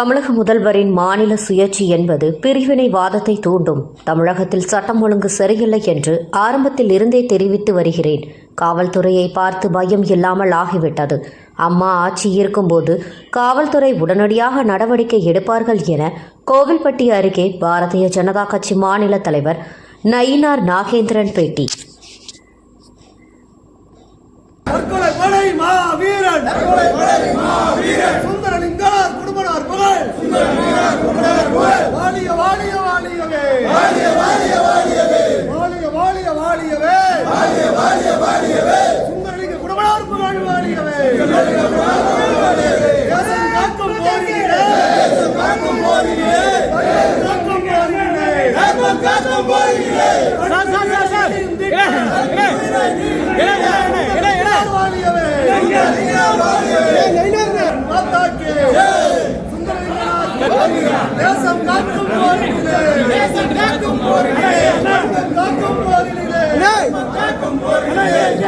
தமிழக முதல்வரின் மாநில சுயேட்சி என்பது பிரிவினைவாதத்தை தூண்டும். தமிழகத்தில் சட்டம் ஒழுங்கு சரியில்லை என்று ஆரம்பத்தில் இருந்தே தெரிவித்து வருகிறேன். காவல்துறையை பார்த்து பயம் இல்லாமல் ஆகிவிட்டது. அம்மா ஆட்சி இருக்கும்போது காவல்துறை உடனடியாக நடவடிக்கை எடுப்பார்கள் என கோவில்பட்டி அருகே பாரதிய ஜனதா கட்சி மாநில தலைவர் நயினார் நாகேந்திரன் பேட்டி. குடும்பனார் புகழ் வாலியவே சுந்தரலிங்க குடும்பனார் புகழ் வாலியவே தேசம் காக்கும் போரிலே தேசம் காக்கும் போரிலே காக்கும் போரிலே தேசம் காக்கும் போரிலே சார் சார் சார் சார் வாலியவே மாதாக்கு தேசம் காக்கும் போரிலே தேசம் காக்கும் போரிலே காக்கும் போரிலே காக்கும்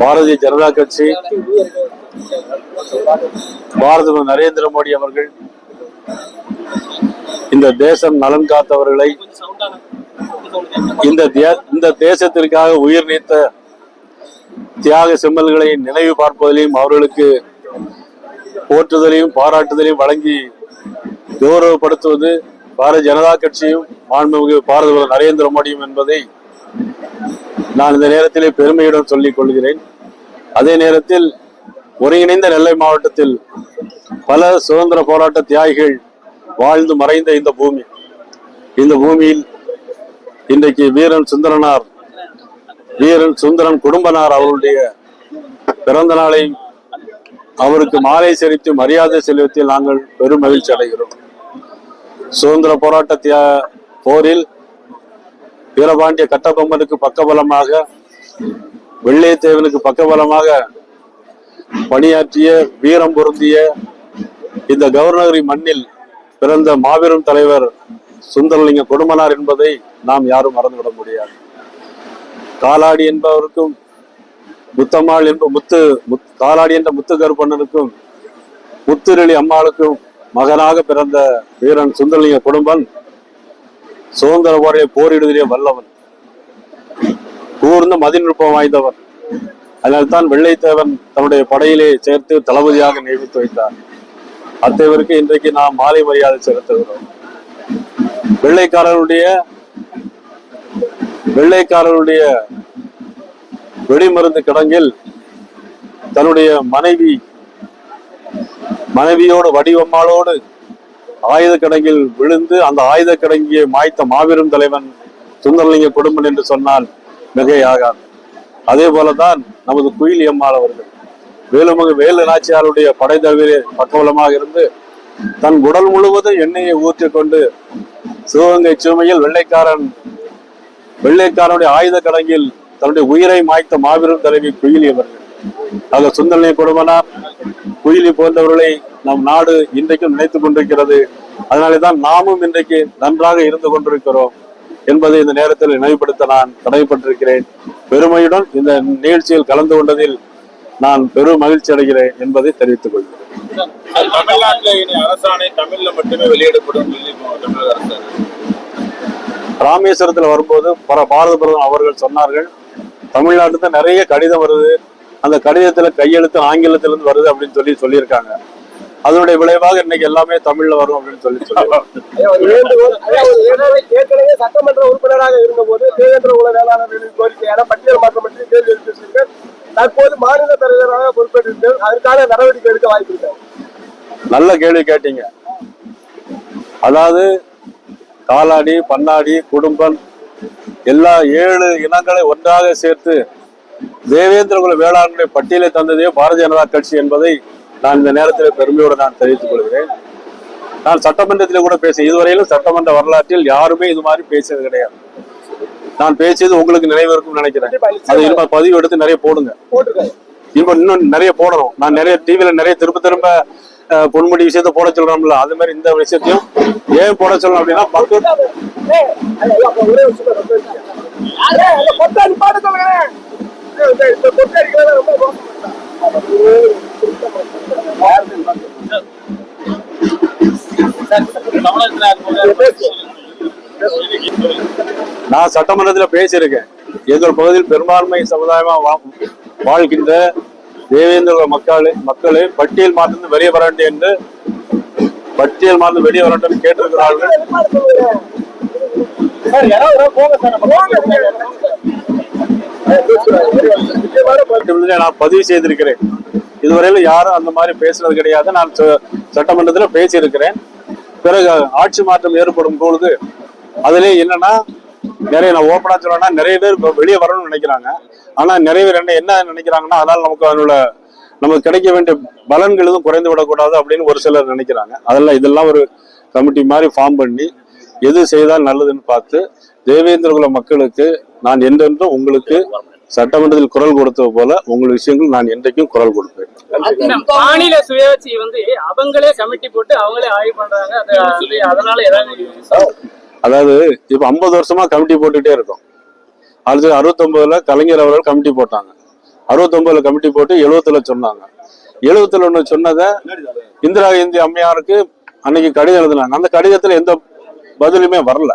பாரதிய ஜனதா கட்சி பாரத நரேந்திர மோடி அவர்கள் இந்த தேசம் நலன் காத்தவர்களை இந்த இந்த தேசத்திற்காக உயிர் நீத்த தியாக செம்மல்களை நினைவு பார்ப்பதிலையும் அவர்களுக்கு போற்றுதலையும் பாராட்டுதலையும் வழங்கி கௌரவப்படுத்துவது பாரதிய ஜனதா கட்சியும் மாண்புமிகு பாரத நரேந்திர மோடியும் என்பதை நான் இந்த நேரத்திலே பெருமையுடன் சொல்லிக் கொள்கிறேன். அதே நேரத்தில் ஒருங்கிணைந்த நெல்லை மாவட்டத்தில் பல சுதந்திர போராட்ட தியாகிகள் வாழ்ந்து மறைந்த இந்த பூமி. இந்த பூமியில் இன்றைக்கு வீரன் சுந்தரனார் வீரன் சுந்தரன் குடும்பனார் அவருடைய பிறந்த நாளை அவருக்கு மாலை செலுத்தி மரியாதை செலுத்தி நாங்கள் பெரும் மகிழ்ச்சி அடைகிறோம். சுதந்திர போராட்ட போரில் வீரபாண்டிய கட்டபொம்மனுக்கு பக்கபலமாக வெள்ளையத்தேவனுக்கு பக்கபலமாக பணியாற்றிய வீரம் பொருந்திய இந்த கவர்னகரி மண்ணில் பிறந்த மாபெரும் தலைவர் சுந்தரலிங்க கொடுமனார் என்பதை நாம் யாரும் மறந்துவிட முடியாது. காலாடி என்பவருக்கும் முத்தம்மாள் என்ப முத்து முத் காலாடி என்ற முத்து கருப்பண்ணனுக்கும் முத்துரளி அம்மாளுக்கும் மகனாக பிறந்த வீரன் சுந்தரலிங்க குடும்பன் சுதந்திர போரை போரிடுவதிலே வல்லவன். கூர்ந்த மதிநுட்பம் வாய்ந்தவர் அதனால்தான் வெள்ளைத்தேவன் தன்னுடைய படையிலே சேர்த்து தளபதியாக நியமித்து வைத்தார். அத்தேவருக்கு இன்றைக்கு நாம் மாலை மரியாதை செலுத்துகிறோம். வெள்ளைக்காரருடைய வெள்ளைக்காரருடைய வெடிமருந்து கிடங்கில் தன்னுடைய மனைவி மனைவியோடு வடிவம்மாளோடு ஆயுத கிடங்கில் விழுந்து அந்த ஆயுத கிடங்கியை மாய்த்த மாபெரும் தலைவன் சுந்தரலிங்க குடும்பன் என்று சொன்னால் மிகையாகாது. அதே போலதான் நமது குயில் எம்மாள் அவர்கள். வேலுமகு வேலு நாச்சியாருடைய படை தவிர பக்கவலமாக இருந்து தன் உடல் முழுவதும் எண்ணெயை ஊற்றி கொண்டு சிவகங்கை சுமையில் வெள்ளைக்காரன் வெள்ளைக்காரனுடைய ஆயுத கடங்கில் தன்னுடைய உயிரை மாய்த்த மாபெரும் தலைவி குயிலி அவர்கள். ஆக சுந்தரலிங்க குடும்பனார் குயிலி போன்றவர்களை நம் நாடு இன்றைக்கும் நினைத்துக் கொண்டிருக்கிறது. அதனாலே தான் நாமும் இன்றைக்கு நன்றாக இருந்து கொண்டிருக்கிறோம் என்பதை இந்த நேரத்தில் நினைவுபடுத்த நான் கடமைப்பட்டிருக்கிறேன். பெருமையுடன் இந்த நிகழ்ச்சியில் கலந்து கொண்டதில் நான் பெரும் மகிழ்ச்சி அடைகிறேன் என்பதை தெரிவித்துக் கொள்கிறேன். தமிழ்நாட்டுல இனி அரசாணை தமிழ்ல மட்டுமே வெளியிடப்படும் ராமேஸ்வரத்துல வரும்போது பர பாரத பிரதமர் அவர்கள் சொன்னார்கள் தமிழ்நாட்டுல நிறைய கடிதம் வருது அந்த கடிதத்துல கையெழுத்து ஆங்கிலத்திலிருந்து வருது அப்படின்னு சொல்லி சொல்லியிருக்காங்க. அதனுடைய விளைவாக இன்னைக்கு எல்லாமே தமிழ்ல வரும் அப்படின்னு சொல்லி ஏற்கனவே சட்டமன்ற உறுப்பினராக இருந்தபோது தேவேந்திர குல வேளாளர்களின் கோரிக்கையான பட்டியல் மாற்றம் பற்றி கேள்வி எழுப்பியிருந்தீர்கள் தற்போது மாநில தலைவராக பொறுப்பேற்றிருந்தீர்கள் அதற்கான நடவடிக்கை எடுக்க வாய்ப்பு இருக்கு நல்ல கேள்வி கேட்டீங்க. அதாவது காலாடி பன்னாடி குடும்பன் எல்லா ஏழு இனங்களை ஒன்றாக சேர்த்து தேவேந்திரகுல வேளாண்மை பட்டியலை தந்ததே பாரதிய ஜனதா கட்சி என்பதை நான் இந்த நேரத்தில் பெருமையோடு நான் தெரிவித்துக் கொள்கிறேன். நான் சட்டமன்றத்தில் கூட பேச இதுவரையிலும் சட்டமன்ற வரலாற்றில் யாருமே இது மாதிரி பேசியது கிடையாது. நான் பேசியது உங்களுக்கு நினைவு நினைக்கிறேன். அது இனிமே பதிவு எடுத்து நிறைய போடுங்க. இப்ப இன்னும் நிறைய போடணும். நான் நிறைய டிவில நிறைய திரும்ப திரும்ப பொன்முடி விஷயத்த போட சொல்றோம்ல அது மாதிரி இந்த விஷயத்தையும் ஏன் போட சொல்லணும் அப்படின்னா மக்கள் நான் சட்டமன்றத்தில் பேசியிருக்கேன். எங்கள் பகுதியில் பெரும்பான்மை சமுதாயமா வா- வாழ்கின்ற தேவேந்திர மக்களே மக்களே பட்டியல் மாற்றம் வெளியே வர வேண்டும் என்று பட்டியல் மாற்றம் வெளியே வர வேண்டும் கேட்டிருக்கிறார்கள். நான் பதிவு செய்திருக்கிறேன். இதுவரையிலும் யாரும் அந்த மாதிரி பேசுனது கிடையாது. நான் ச- சட்டமன்றத்தில் பேசியிருக்கிறேன். பிறகு ஆட்சி மாற்றம் ஏற்படும் பொழுது அதிலே என்னன்னா நிறைய நான் ஓப்பனா சொல்லணும்னா நிறைய பேர் வெளியே வரணும்னு நினைக்கிறாங்க. ஆனா நிறைய பேர் என்ன என்ன நினைக்கிறாங்கன்னா அதனால நமக்கு அதனோட நமக்கு கிடைக்க வேண்டிய பலன்கள் எதுவும் குறைந்து விடக்கூடாது அப்படின்னு ஒரு சிலர் நினைக்கிறாங்க. அதெல்லாம் இதெல்லாம் ஒரு கமிட்டி மாதிரி ஃபார்ம் பண்ணி எது செய்தால் நல்லதுன்னு பார்த்து தேவேந்திரகுல மக்களுக்கு நான் என்றென்றும் உங்களுக்கு சட்டமன்றத்தில் குரல் கொடுத்தது போல உங்கள் விஷயங்கள் நான் என்றைக்கும் குரல் கொடுப்பேன். மாநில சுயாட்சி வந்து அவங்களே கமிட்டி போட்டு அவங்களே ஆய்வு பண்றாங்க. அது அது அதனால ஏதாவது அதாவது இப்ப ஐம்பது வருஷமா கமிட்டி போட்டுட்டே இருக்கோம். அடுத்து அறுபத்தொன்பதுல கலைஞர் அவர்கள் கமிட்டி போட்டாங்க. அறுபத்தொன்பதுல கமிட்டி போட்டு எழுபத்துல சொன்னாங்க. எழுபத்துல ஒண்ணு சொன்னதை இந்திரா காந்தி அம்மையாருக்கு அன்னைக்கு கடிதம் எழுதினாங்க. அந்த கடிதத்துல எந்த பதிலுமே வரல.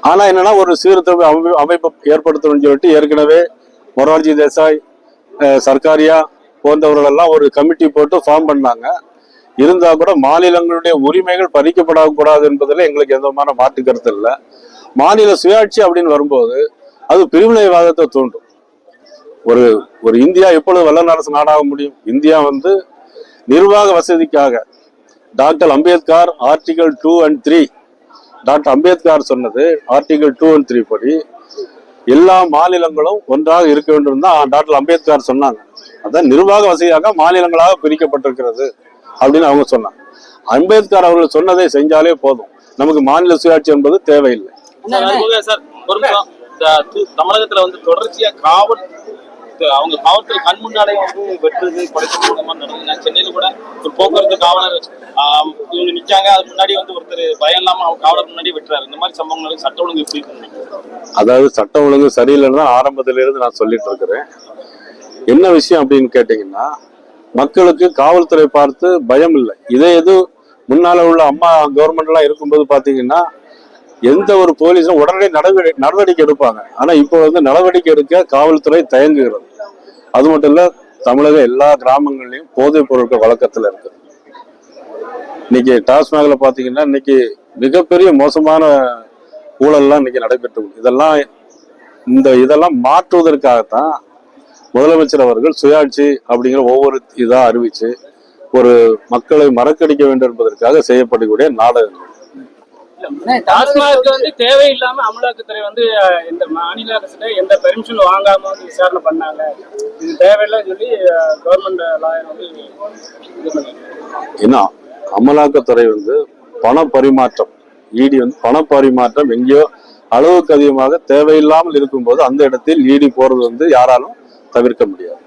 ஆனா என்னன்னா ஒரு சீர்திருத்த அமை- அமைப்பு ஏற்படுத்தணும்னு சொல்லிட்டு ஏற்கனவே மொரார்ஜி தேசாய் சர்க்காரியா போன்றவர்கள் எல்லாம் ஒரு கமிட்டி போட்டு ஃபார்ம் பண்ணாங்க. இருந்தா கூட மாநிலங்களுடைய உரிமைகள் பறிக்கப்படக்கூடாது என்பதில் எங்களுக்கு எந்த விதமான மாற்று கருத்து இல்லை. மாநில சுயாட்சி அப்படின்னு வரும்போது அது பிரிவினைவாதத்தை தூண்டும். ஒரு ஒரு இந்தியா எப்பொழுது வல்லரசு அரசு நாடாக முடியும்? இந்தியா வந்து நிர்வாக வசதிக்காக doctor Ambedkar article two and three. Doctor Ambedkar சொன்னது ஆர்டிகல் டூ அண்ட் த்ரீ படி. எல்லா மாநிலங்களும் ஒன்றாக இருக்க வேண்டும் தான் டாக்டர் அம்பேத்கர் சொன்னாங்க. அதான் நிர்வாக வசதியாக மாநிலங்களாக பிரிக்கப்பட்டிருக்கிறது அப்படின்னு அவங்க சொன்னாங்க. அம்பேத்கர் அவர்கள் சொன்னதை செஞ்சாலே போதும். நமக்கு மாநில சுயாட்சி என்பது தேவையில்லை. தமிழகத்துல வந்து தொடர்ச்சியா காவல் அவங்க காவல்துறை கண் முன்னாலே வந்து வெட்டுறது படைக்கிறது இந்த மாதிரி. நடந்தது நான் சென்னையில கூட ஒரு போக்குவரத்து காவலர் இவங்க நிற்காங்க அதுக்கு முன்னாடி வந்து ஒருத்தர் பயம் இல்லாம அவங்க காவலர் முன்னாடி வெட்டுறாரு. இந்த மாதிரி சம்பவங்களுக்கு சட்ட ஒழுங்கு எப்படி அதாவது சட்டம் ஒழுங்கு சரியில்லைன்னு தான் ஆரம்பத்திலிருந்து நான் சொல்லிட்டு இருக்கிறேன். என்ன விஷயம் அப்படின்னு கேட்டீங்கன்னா மக்களுக்கு காவல்துறை பார்த்து பயம் இல்லை. இதே எது முன்னால உள்ள அம்மா கவர்மெண்ட்லாம் இருக்கும்போது பாத்தீங்கன்னா எந்த ஒரு போலீஸும் உடனடி நடவடிக்கை நடவடிக்கை எடுப்பாங்க. ஆனா இப்போ வந்து நடவடிக்கை எடுக்க காவல்துறை தயங்குகிறது. அது மட்டும் இல்ல தமிழக எல்லா கிராமங்கள்லயும் போதைப் பொருட்கள் வழக்கத்துல இருக்கு. இன்னைக்கு டாஸ்மாக்ல பாத்தீங்கன்னா இன்னைக்கு மிகப்பெரிய மோசமான ஊழல்லாம் இன்னைக்கு நடைபெற்று இதெல்லாம் இந்த இதெல்லாம் மாற்றுவதற்காகத்தான் முதலமைச்சர் அவர்கள் சுயாட்சி அப்படிங்கிற ஒவ்வொரு இதாக அறிவிச்சு ஒரு மக்களை மறக்கடிக்க வேண்டும் என்பதற்காக செய்யப்படக்கூடிய நாடகங்கள். டாஸ்மாக் வந்து தேவையில்லாம அமலாக்கத்துறை வந்து இந்த மாநில அரசுல எந்த பெர்மிஷன் வாங்காம வந்து விசாரணை பண்ணாங்க. இது தேவையில்லை சொல்லி கவர்மெண்ட் லாயர் வந்து ஏன்னா அமலாக்கத்துறை வந்து பண பரிமாற்றம் இடி வந்து பண பரிமாற்றம் எங்கேயோ அளவுக்கு அதிகமாக தேவையில்லாமல் இருக்கும்போது அந்த இடத்தில் இடி போறது வந்து யாராலும் தவிர்க்க முடியாது.